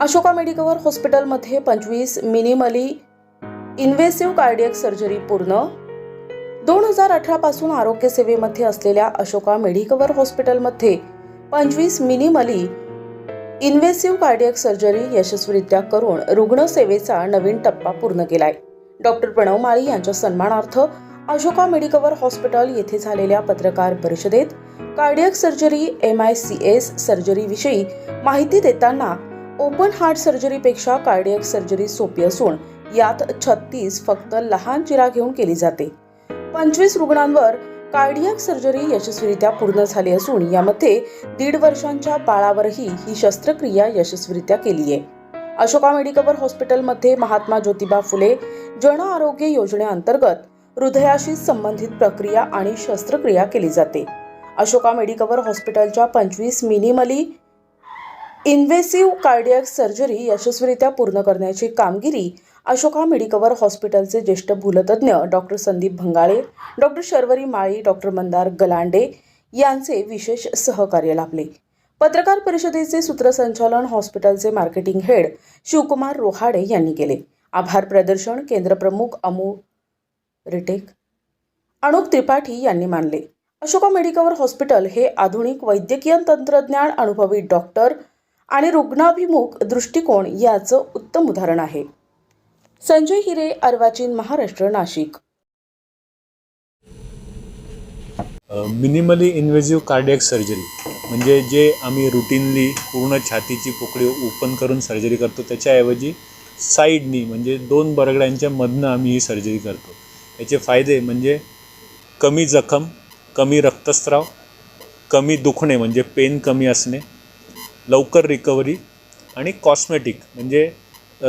Ashoka Medicover हॉस्पिटलमध्ये पंचवीस minimally invasive cardiac surgery पूर्ण. दोन हजार अठरा पासून आरोग्य सेवेमध्ये असलेल्या अशोका मेडिकवर हॉस्पिटलमध्ये पंचवीस मिनिमली इन्व्हेसिव्ह कार्डियक सर्जरी यशस्वीरित्या करून रुग्णसेवेचा नवीन टप्पा पूर्ण केलाय. डॉक्टर प्रणव माळी यांच्या सन्मानार्थ अशोका मेडिकवर हॉस्पिटल येथे झालेल्या पत्रकार परिषदेत cardiac surgery M I C S सर्जरीविषयी माहिती देताना ओपन हार्ट सर्जरीपेक्षा कार्डियक सर्जरी सोपी असून यात छत्तीस फक्त लहान चिरा घेऊन केली जाते. पंचवीस रुग्णांवर कार्डियक सर्जरी यशस्वीरित्या पूर्ण झाली असून यामध्ये दीड वर्षांच्या बाळावरही ही शस्त्रक्रिया यशस्वीरित्या केली आहे. अशोका मेडिकवर हॉस्पिटलमध्ये महात्मा ज्योतिबा फुले जन आरोग्य योजनेअंतर्गत हृदयाशी संबंधित प्रक्रिया आणि शस्त्रक्रिया केली जाते. अशोका मेडिकवर हॉस्पिटलच्या पंचवीस मिनिमली इन्व्हेसिव्ह कार्डियक सर्जरी यशस्वीरित्या पूर्ण करण्याची कामगिरी अशोका मेडिकवर हॉस्पिटलचे ज्येष्ठ भूलतज्ञ doctor Sandeep Bhangale doctor Sharvari Mali doctor Mandar Galande यांचे विशेष सहकार्य लाभले. पत्रकार परिषदेचे सूत्रसंचालन हॉस्पिटलचे मार्केटिंग हेड शिवकुमार रोहाडे यांनी केले. आभार प्रदर्शन केंद्रप्रमुख अमू रिटेक अनुप त्रिपाठी यांनी मानले. अशोका मेडिकवर हॉस्पिटल हे आधुनिक वैद्यकीय तंत्रज्ञान अनुभवी डॉक्टर आणि रुग्णाभिमुख दृष्टिकोन याचं उत्तम उदाहरण आहे. Sanjay Hire अर्वाचीन Maharashtra Nashik. Minimally invasive cardiac surgery म्हणजे जे आम्ही रुटीनली पूर्ण छातीची पोकळी ओपन करून सर्जरी करतो त्याच्याऐवजी साईडनी म्हणजे दोन बरगड्यांच्या मधनं आम्ही ही सर्जरी करतो. याचे फायदे म्हणजे कमी जखम कमी रक्तस्राव कमी दुखणे म्हणजे पेन कमी असणे लवकर रिकव्हरी आणि कॉस्मेटिक म्हणजे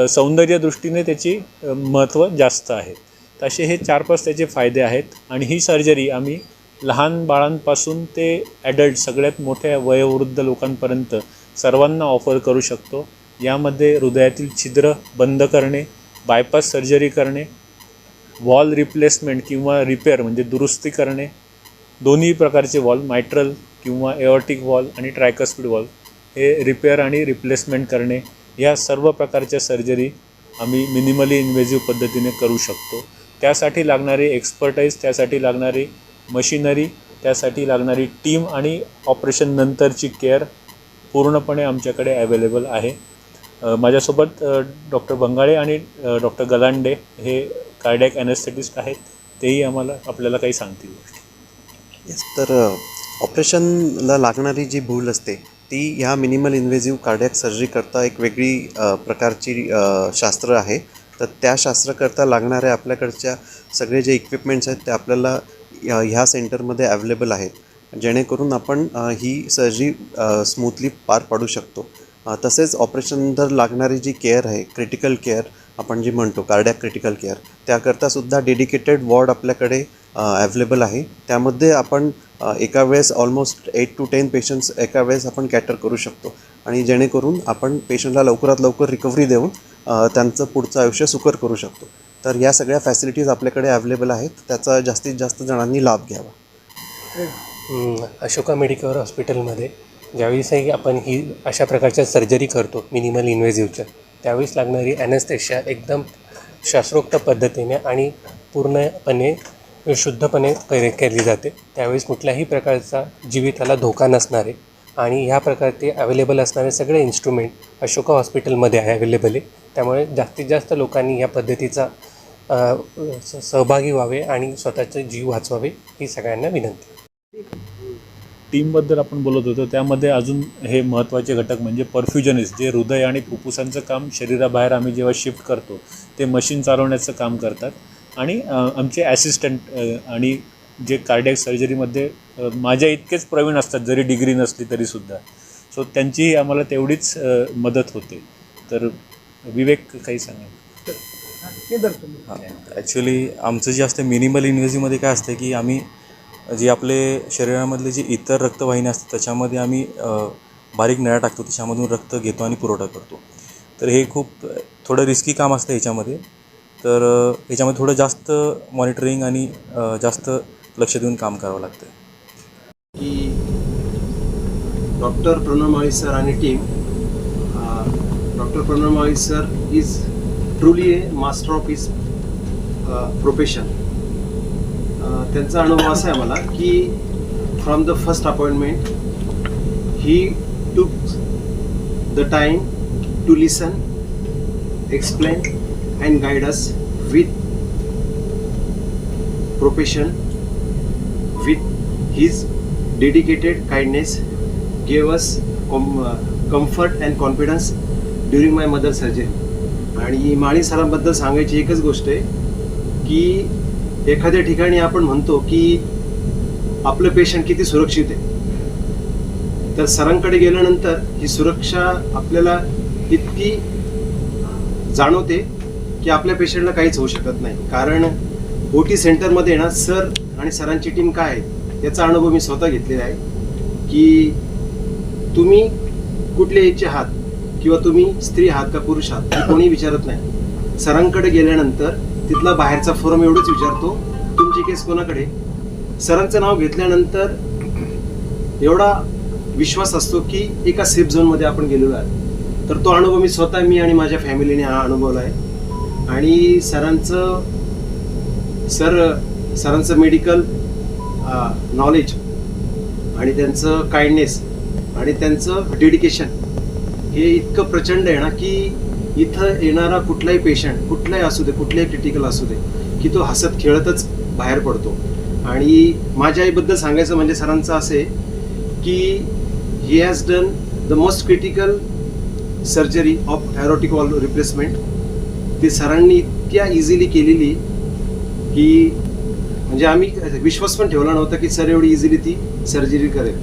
सौंदर्यदृष्टीने त्याची महत्त्व जास्त आहे. तसे हे चार पाच त्याचे फायदे आहेत आणि ही सर्जरी आम्ही लहान बाळांपासून ते ॲडल्ट सगळ्यात मोठ्या वयोवृद्ध लोकांपर्यंत सर्वांना ऑफर करू शकतो. यामध्ये हृदयातील छिद्र बंद करणे बायपास सर्जरी करणे वॉल रिप्लेसमेंट किंवा रिपेअर म्हणजे दुरुस्ती करणे दोन्ही प्रकारचे वॉल मायट्रल किंवा एअर्टिक वॉल आणि ट्रायकस्पीड वॉल हे रिपेअर आणि रिप्लेसमेंट करणे या सर्व प्रकारच्या सर्जरी आम्ही मिनिमली इन्व्हेजिव्ह पद्धतीने करू शकतो. त्यासाठी लागणारी एक्सपर्टाईज त्यासाठी लागणारी मशिनरी त्यासाठी लागणारी टीम आणि ऑपरेशन नंतरची केअर पूर्णपणे आमच्याकडे अवेलेबल आहे. माझ्यासोबत डॉक्टर भंगाळे आणि डॉक्टर गलांडे हे कार्डॅक ॲनेस्थेटिस्ट आहेत. तेही आम्हाला आपल्याला काही सांगतील. येस तर ऑपरेशनला लागणारी जी भूल असते ती ह्या मिनिमल इन्व्हेझिव्ह कार्डियक सर्जरीकरता एक वेगळी प्रकारची शास्त्र आहे. तर त्या शास्त्रकरता लागणाऱ्या आपल्याकडच्या सगळे जे इक्विपमेंट्स आहेत ते आपल्याला ह्या सेंटरमध्ये अवेलेबल आहेत. जेणेकरून आपण ही सर्जरी स्मूथली पार पाडू शकतो. तसेच तसेच ऑपरेशननंतर लागणारी जी केअर आहे क्रिटिकल केअर आपण जी म्हणतो कार्डॅक क्रिटिकल केअर त्याकरतासुद्धा डेडिकेटेड वॉर्ड आपल्याकडे ॲवेलेबल आहे. त्यामध्ये आपण एका वेळेस almost eight to ten patients एका वेळेस आपण कॅटर करू शकतो. आणि जेणेकरून आपण पेशंटला लवकरात लवकर रिकव्हरी देऊन त्यांचं पुढचं आयुष्य सुकर करू शकतो. तर या सगळ्या फॅसिलिटीज आपल्याकडे अवेलेबल आहेत. त्याचा जास्तीत जास्त जणांनी लाभ घ्यावा. अशोका मेडिकल हॉस्पिटलमध्ये ज्यावेळेसही आपण ही अशा प्रकारच्या सर्जरी करतो मिनिमल इन्व्हेझिव्हच्या त्यावेळेस लागणारी ॲनेस्थेशिया एकदम शास्त्रोक्त पद्धतीने आणि पूर्णपणे शुद्धपणे करे केली जाते त्यावेळेस कुठल्याही प्रकारचा जीविताला धोका नसणारे आणि ह्या प्रकारचे अवेलेबल असणारे सगळे इन्स्ट्रुमेंट अशोका हॉस्पिटलमध्ये आहे अवेलेबल आहे. त्यामुळे जास्तीत जास्त लोकांनी या पद्धतीचा स- सहभागी व्हावे आणि स्वतःचे जीव वाचवावे ही सगळ्यांना विनंती. टीमबद्दल आपण बोलत होतो त्यामध्ये अजून हे महत्त्वाचे घटक म्हणजे परफ्युजनिस्ट जे हृदय आणि फुफ्फुसांचं काम शरीराबाहेर आम्ही जेव्हा शिफ्ट करतो ते मशीन चालवण्याचं काम करतात. आणि आमचे ॲसिस्टंट आणि जे कार्डियक सर्जरीमध्ये माझ्या इतकेच प्रवीण असतात जरी डिग्री नसली तरीसुद्धा सो त्यांचीही आम्हाला तेवढीच मदत होते. तर विवेक काही सांगा ॲक्च्युली आमचं जे असतं मिनिमल इन्व्हेजिव्हमध्ये काय असतं की आम्ही जे आपले शरीरामधले जे इतर रक्तवाहिन्या असतात त्याच्यामध्ये आम्ही बारीक नळ्या टाकतो त्याच्यामधून रक्त घेतो आणि पुरवठा करतो. तर हे खूप थोडं रिस्की काम असतं ह्याच्यामध्ये. तर याच्यामध्ये ह्याच्यामध्ये थोडं जास्त मॉनिटरिंग आणि जास्त लक्ष देऊन काम करावं लागतं की डॉक्टर प्रणव माळी सर आणि team doctor Pranav Mali sir is truly a master of is profession त्यांचा अनुभव असा आहे मला की from the first appointment he took the time to listen explain and guide us with profession with his dedicated kindness gave us com- uh, comfort and confidence during my mother surgery. आणि माळी सरांबद्दल सांगायची एकच गोष्ट आहे की एखाद्या ठिकाणी आपण म्हणतो की आपलं पेशंट किती सुरक्षित आहे. तर सरांकडे गेल्यानंतर ही सुरक्षा आपल्याला इतकी जाणवते की आपल्या पेशंटला काहीच होऊ शकत नाही. कारण ओ टी सेंटरमध्ये ना सर आणि सरांची टीम काय आहे याचा अनुभव मी स्वतः घेतलेला आहे की तुम्ही कुठल्या एजचे आहात किंवा तुम्ही स्त्री आहात का पुरुष आहात हे कोणी विचारत नाही. सरांकडे गेल्यानंतर तिथला बाहेरचा फोरम एवढंच विचारतो तुमची केस कोणाकडे? सरांचं नाव घेतल्यानंतर एवढा विश्वास असतो की एका सेफ झोनमध्ये आपण गेलेलो आहे तर तो अनुभव मी स्वतः मी आणि माझ्या फॅमिलीने हा अनुभवला आहे. आणि सरांचं सर सरांचं मेडिकल नॉलेज आणि त्यांचं काइंडनेस आणि त्यांचं डेडिकेशन हे इतकं प्रचंड आहे ना की इथं येणारा कुठलाही पेशंट कुठलाही असू दे कुठलाही क्रिटिकल असू दे की तो हसत खेळतच बाहेर पडतो. आणि माझ्या आईबद्दल सांगायचं म्हणजे सरांचं असे आहे की he has done the most critical surgery of aortic valve replacement ती सरांनी इतक्या इझिली केलेली की म्हणजे आम्ही विश्वास पण ठेवला नव्हता की सर एवढी इझिली ती सर्जरी करेल.